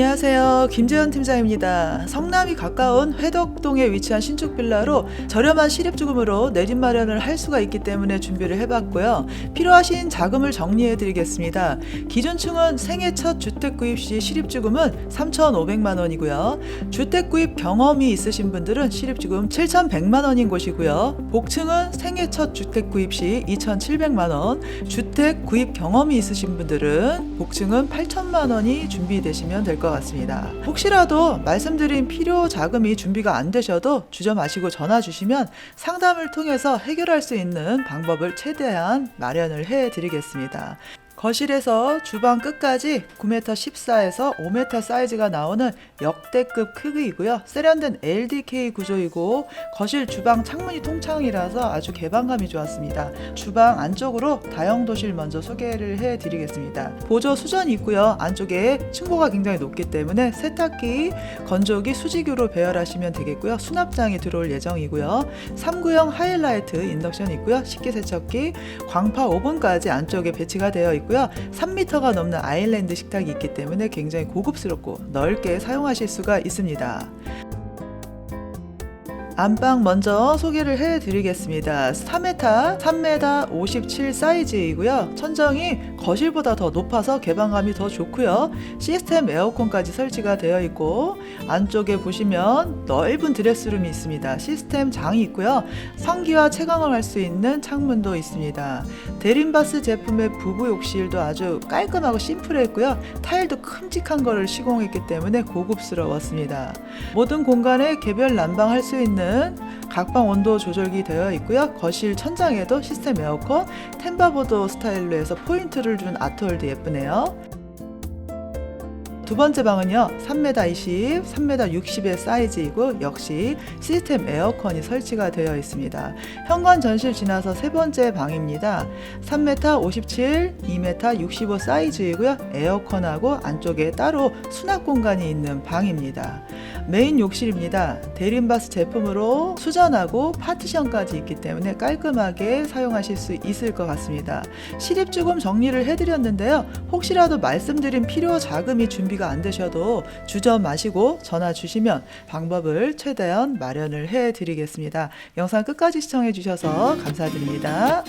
안녕하세요. 김재현 팀장입니다. 성남이 가까운 회덕동에 위치한 신축 빌라로 저렴한 실입주금으로 내집 마련을 할 수가 있기 때문에 준비를 해봤고요. 필요하신 자금을 정리해 드리겠습니다. 기준층은 생애 첫 주택 구입 시 실입주금은 3,500만 원이고요. 주택 구입 경험이 있으신 분들은 실입주금 7,100만 원인 곳이고요. 복층은 생애 첫 주택 구입 시 2,700만 원, 주택 구입 경험이 있으신 분들은 복층은 8천만 원이 준비되시면 될 것 같습니다. 혹시라도 말씀드린 필요 자금이 준비가 안 되셔도 주저 마시고 전화 주시면 상담을 통해서 해결할 수 있는 방법을 최대한 마련을 해 드리겠습니다. 거실에서 주방 끝까지 9m 14에서 5m 사이즈가 나오는 역대급 크기이고요. 세련된 LDK 구조이고 거실 주방 창문이 통창이라서 아주 개방감이 좋았습니다. 주방 안쪽으로 다용도실 먼저 소개를 해 드리겠습니다. 보조 수전이 있고요. 안쪽에 층고가 굉장히 높기 때문에 세탁기, 건조기, 수지교로 배열하시면 되겠고요. 수납장이 들어올 예정이고요. 3구형 하이라이트 인덕션이 있고요. 식기세척기, 광파 오븐까지 안쪽에 배치가 되어 있고요. 3m가 넘는 아일랜드 식탁이 있기 때문에 굉장히 고급스럽고 넓게 사용하실 수가 있습니다. 안방 먼저 소개를 해드리겠습니다. 3m, 3m 57 사이즈이고요. 천정이 거실보다 더 높아서 개방감이 더 좋고요. 시스템 에어컨까지 설치가 되어 있고 안쪽에 보시면 넓은 드레스룸이 있습니다. 시스템 장이 있고요. 환기와 채광을 할 수 있는 창문도 있습니다. 데린바스 제품의 부부 욕실도 아주 깔끔하고 심플했고요. 타일도 큼직한 거를 시공했기 때문에 고급스러웠습니다. 모든 공간에 개별 난방할 수 있는 각방 온도 조절기 되어 있고요. 거실 천장에도 시스템 에어컨, 템바보드 스타일로 해서 포인트를 준 아트월드 예쁘네요. 두 번째 방은요, 3m 20, 3m 60의 사이즈이고 역시 시스템 에어컨이 설치가 되어 있습니다. 현관 전실 지나서 세 번째 방입니다. 3m 57, 2m 65 사이즈이고요. 에어컨하고 안쪽에 따로 수납 공간이 있는 방입니다. 메인 욕실입니다. 대림바스 제품으로 수전하고 파티션까지 있기 때문에 깔끔하게 사용하실 수 있을 것 같습니다. 실입주금 정리를 해드렸는데요. 혹시라도 말씀드린 필요 자금이 준비가 안 되셔도 주저 마시고 전화 주시면 방법을 최대한 마련을 해 드리겠습니다. 영상 끝까지 시청해 주셔서 감사드립니다.